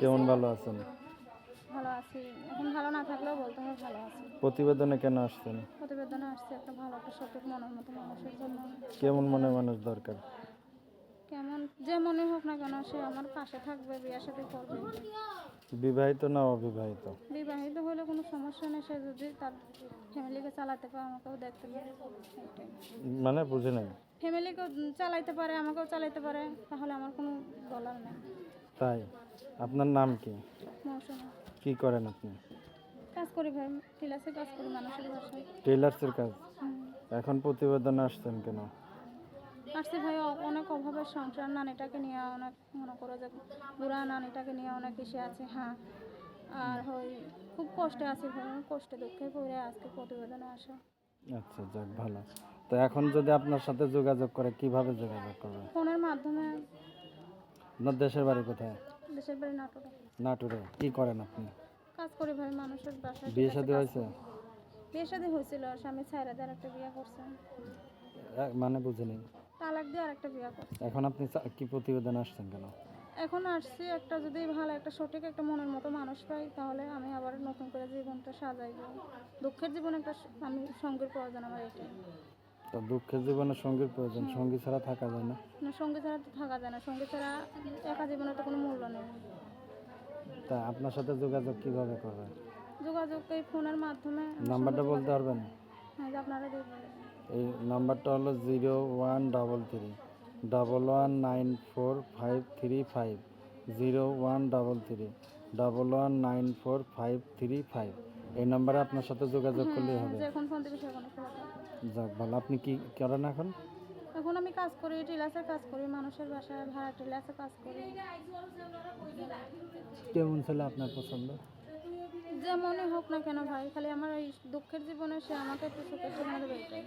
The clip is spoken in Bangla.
কেমন ভালো আছেন? ভালো আছি। এখন ভালো না থাকলেও বলতে হয় ভালো আছি। প্রতিবেদনে কেন আসছেন? প্রতিবেদনে আসছে একটা ভালো একটা সঠিক মনের মতো মানুষের জন্য। কেমন মনে মানুষ দরকার? কেমন যে মনে হোক না কেন সে আমার পাশে থাকবে বিয়ের সাথে করবে। বিবাহিত না অবিবাহিত? বিবাহিত হলে কোনো সমস্যা নেই সে যদি তার ফ্যামিলিকে চালাতে পারে আমাকেও দেখতে পারে। মানে বুঝে নাই। ফ্যামিলিকেও চালাইতে পারে আমাকেও চালাইতে পারে তাহলে আমার কোনো বলার নেই। তাই? আপনার নাম কি? কি করেন আপনি? কাজ করি ভাই ক্লাসে কাজ করি মানুষের বাসায় টেইলার্সের কাজ? এখন প্রতিবেদনে আসছেন কেন? আসছি ভাই অনেক অভাবের সংসার নানিটাকে নিয়ে অনেক মনে করো যে বুড়া নানিটাকে নিয়ে অনেক এসে আছে হ্যাঁ। আর হই খুব কষ্টে আছি ভাই কষ্টে দুঃখে পড়ে আজকে প্রতিবেদনে আসা। আচ্ছা যাক ভালো। তো এখন যদি আপনার সাথে যোগাযোগ করে কীভাবে যোগাযোগ করবে ফোনের মাধ্যমে। আপনার দেশের বাড়ি কোথায়? দেশের বাড়ি নাটোরে। নাটুরে? কি করেন আপনি? কাজ করি ভাই মানুষের বাসায় বিয়ে শাদী হয়েছে? বিয়ে শাদী হয়েছিল স্বামী ছাইরা দিয়ে আরেকটা বিয়ে করছে। মানে বুঝিনি। তালাক দিয়ে আরেকটা বিয়ে করছে। এখন আপনি কি প্রতিবেদন আসছেন কেন? এখন আসছি একটা যদি ভালো একটা সঠিক একটা মনের মতো মানুষ পাই তাহলে আমি আবার নতুন করে জীবনটা সাজাইব দুঃখের জীবন একটা আমি সঙ্গীর প্রয়োজন আমার এটাই। তো দুঃখের জীবনে সঙ্গীর প্রয়োজন সঙ্গী ছাড়া থাকা যায় না? না সঙ্গী ছাড়া তো থাকা যায় না। সঙ্গী ছাড়া একা জীবনে তো কোনো মূল্য নেই। তা আপনার সাথে যোগাযোগ কীভাবে করবে? যোগাযোগ এই ফোনের মাধ্যমে নাম্বারটা বলতে পারবেন? হ্যাঁ আপনারা এই নাম্বারটা হলো zero one double three double one nine four five three five zero one double three double one nine four five three five. এই নাম্বারে আপনার সাথে যোগাযোগ করলেই হবে। যাক ভালো। আপনি কি করেন এখন? এখন আমি কাজ করি টিলাসের কাজ করি মানুষের বাসায় ভাড়া টিলাসে কাজ করি। কেমন ছেলে আপনার পছন্দ? যে মনে হোক না কেন ভাই খালি আমার এই দুঃখের জীবনে সে আমাকে একটু সুখের জীবনে দেবে এটাই।